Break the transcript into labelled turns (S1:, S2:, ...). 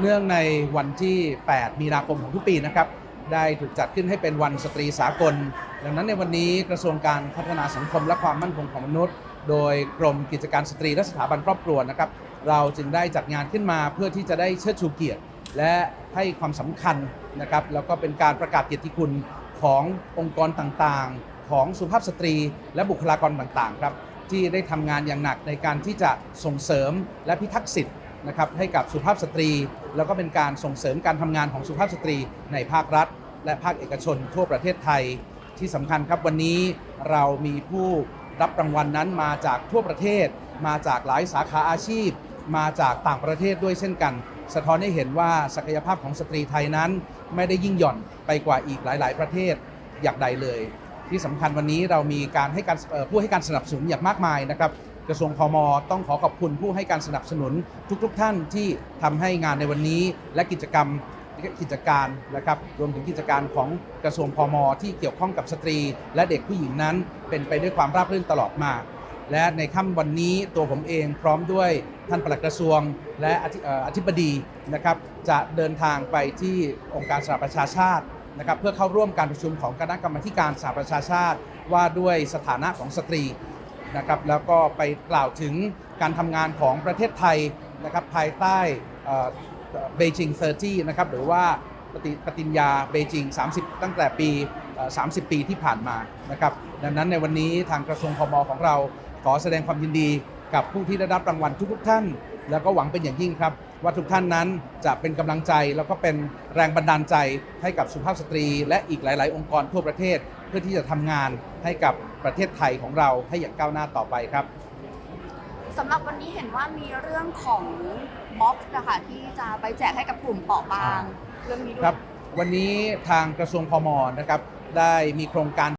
S1: เนื่องในวันที่ 8 มีนาคมของทุกปีนะครับ ได้ถูกจัดขึ้นให้เป็นวันสตรีสากล ดังนั้นในวันนี้กระทรวงการพัฒนาสังคมและความมั่นคงของมนุษย์ โดยกรมกิจการสตรีและสถาบันครอบครัวนะครับ เราจึงได้จัดงานขึ้นมาเพื่อที่จะได้เชิดชูเกียรติ และให้ความสำคัญนะครับ แล้วก็เป็นการประกาศเกียรติคุณขององค์กรต่างๆ ของสุภาพสตรี และบุคลากรต่างๆครับที่ได้ทำงานอย่างหนักในการที่จะส่งเสริมและพิทักษ์สิทธิ นะครับให้กับสุภาพสตรี แล้วก็เป็นการส่งเสริมการทำงานของสุภาพสตรีในภาครัฐ และภาคเอกชนทั่วประเทศไทย ที่สำคัญครับวันนี้เรามีผู้รับรางวัลนั้นมาจากทั่วประเทศ มาจากหลายสาขาอาชีพ มาจากต่างประเทศด้วยเช่นกัน สะท้อนให้เห็นว่าศักยภาพของสตรีไทยนั้น ไม่ได้ยิ่งหย่อนไปกว่าอีกหลาย ๆ ประเทศอย่างใดเลย ที่สำคัญวันนี้เรามีการให้การผู้ให้การสนับสนุนอย่างมากมายนะครับ กระทรวงพมต้องขอขอบคุณผู้ให้การสนับสนุนทุกๆท่านที่ทำให้งานในวันนี้ และกิจกรรมกิจการนะครับรวมถึงกิจการของกระทรวงพมที่เกี่ยวข้องกับสตรี และเด็กผู้หญิงนั้น เป็นไปด้วยความราบรื่นตลอดมา และในค่ำวันนี้ตัวผมเองพร้อมด้วยท่านปลัดกระทรวงและอธิเอ่ออธิบดีนะครับจะเดินทางไปที่องค์การสหประชาชาตินะครับเพื่อเข้าร่วมการประชุมของคณะกรรมการสหประชาชาติ ว่าด้วยสถานะของสตรี นะครับแล้วก็ไปกล่าวถึงการทำงานของประเทศไทยนะครับภายใต้เบจิง30นะครับหรือว่าปฏิปฏิญญาเบจิง 30 ตั้งแต่ปี 30 ปีที่ผ่านมานะครับดังนั้นในวันนี้ทางกระทรวงพมของเราขอแสดงความยินดีกับผู้ที่ได้รับรางวัลทุกๆท่าน แล้วก็หวังเป็นอย่างยิ่งครับ ว่าทุกท่านนั้นจะเป็นกำลังใจแล้วก็เป็นแรงบันดาลใจให้กับสุภาพสตรี และอีกหลาย ๆ องค์กรทั่วประเทศ พื่อที่จะทำงานให้กับประเทศไทยของเราให้อย่างก้าวหน้าต่อไปครับ
S2: สำหรับวันนี้เห็นว่ามีเรื่องของม็อบนะคะที่จะไปแจกให้กับกลุ่มเปราะบาง เรื่องนี้ด้วย
S1: ครับวันนี้ทางกระทรวงพมนะครับได้มีโครงการ